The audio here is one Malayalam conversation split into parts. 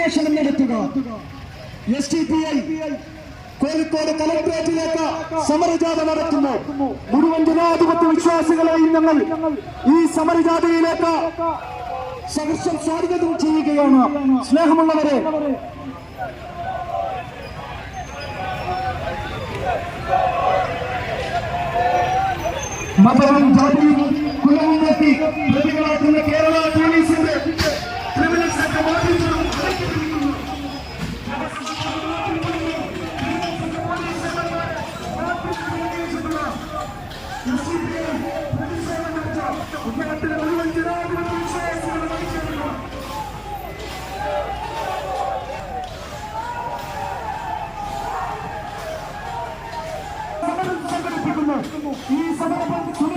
അന്വേഷണം നടത്തുക S T P I Kozhikode കലക്ട്രേറ്റിലേക്ക് സമരജാഥ നടത്തുന്നു. മുഴുവൻ ജനാധിപത്യ വിശ്വാസികളെയും ഞങ്ങൾ ഈ സമരജാഥയിലേക്ക് സഹർഷം സ്വാഗതം ചെയ്യുകയാണ്. സ്നേഹമുള്ളവരെ മതവും ജാതിയും കുലവും നോക്കി ഈ സമര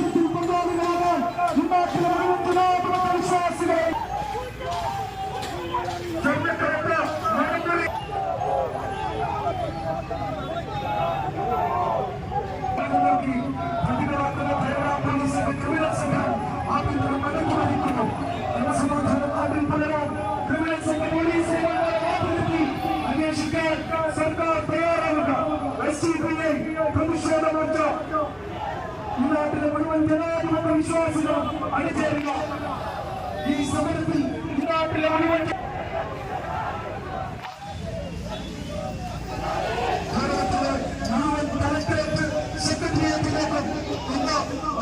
ഡി പി ഐ പ്രതിഷേധ മോർച്ച. ഈ നാട്ടിലെ മുഴുവൻ ജനാധിപത്യ വിശ്വാസികളും അണിചേരുക. ഈ സമരത്തിൽ ഈ നാട്ടിലെ മുഴുവൻ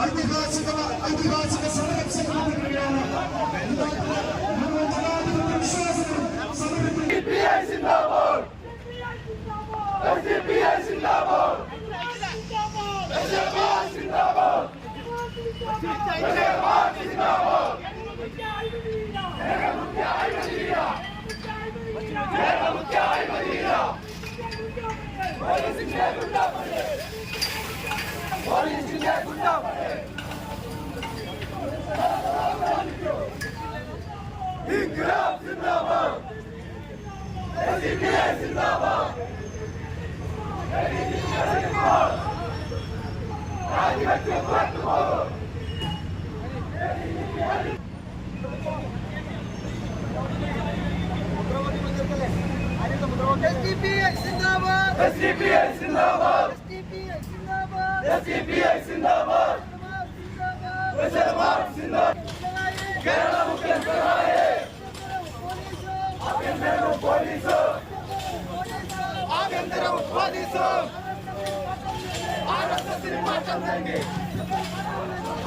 ഐതിഹാസിക ഐതിഹാസിക സമരം സംഘടിപ്പിക്കുകയാണ് മുഴുവൻ ജനാധിപത്യ വിശ്വാസികളും സമരത്തിൽ SDPI Sindabad! Kerala Mukhyan Kar Mero Police! ಬಂದಿರೋ ಉತ್ಪಾದಿಸು ಆರ್ಎಸ್ಎಸ್ ಮಾತಾಡ್ದಂಗೆ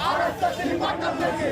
ಆರ್ಎಸ್ಎಸ್ ಮಾತಾಡ್ದಂಗೆ